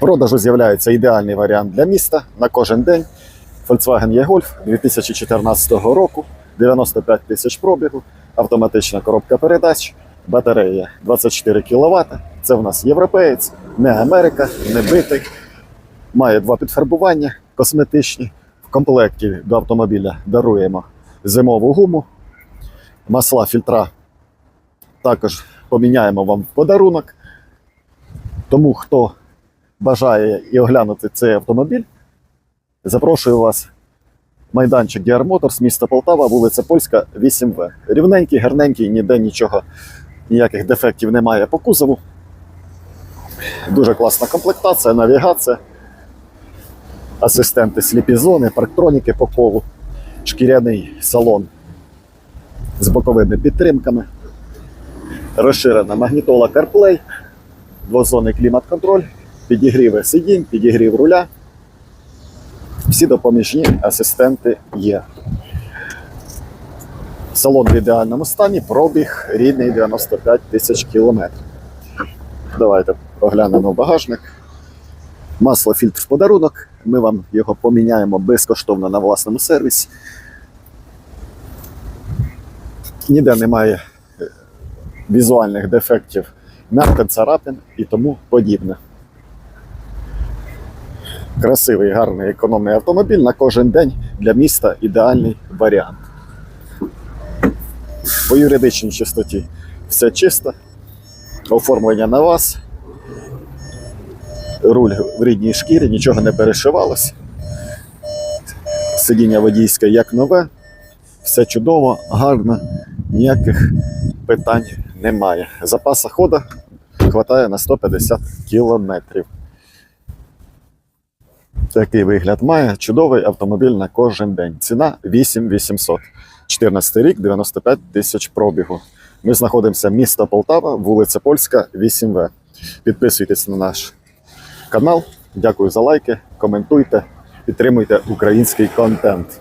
Продажу з'являється ідеальний варіант для міста на кожен день. Volkswagen E-Golf 2014 року, 95 тисяч пробігу, автоматична коробка передач, батарея 24 кВт. Це в нас європеєць, не Америка, не битий. Має два підфарбування косметичні. В комплекті до автомобіля даруємо зимову гуму, масла фільтра також поміняємо вам подарунок. Тому хто бажає і оглянути цей автомобіль, запрошую вас. Майданчик DR Motors, місто Полтава, вулиця Польська, 8В. Рівненький, гарненький, ніде нічого, ніяких дефектів немає по кузову. Дуже класна комплектація, навігація, асистенти сліпі зони, парктроніки по колу, шкіряний салон з боковими підтримками, розширена магнітола CarPlay, двозонний клімат-контроль, підігріви сидінь, підігрів руля. Всі допоміжні асистенти є. Салон в ідеальному стані, пробіг рідний 95 тисяч кілометрів. Давайте оглянемо багажник. Масло фільтр в подарунок. Ми вам його поміняємо безкоштовно на власному сервісі. Ніде немає е, візуальних дефектів, м'ятин, царапин і тому подібне. Красивий, гарний, економний автомобіль на кожен день для міста ідеальний варіант. По юридичній чистоті все чисто, оформлення на вас, руль в рідній шкірі, нічого не перешивалось. Сидіння водійське як нове, все чудово, гарно, ніяких питань немає. Запаса хода хватає на 150 кілометрів. Такий вигляд має чудовий автомобіль на кожен день. Ціна 8800. 14 рік, 95 тисяч пробігу. Ми знаходимося місто Полтава, вулиця Польська, 8В. Підписуйтесь на наш канал. Дякую за лайки, коментуйте, підтримуйте український контент.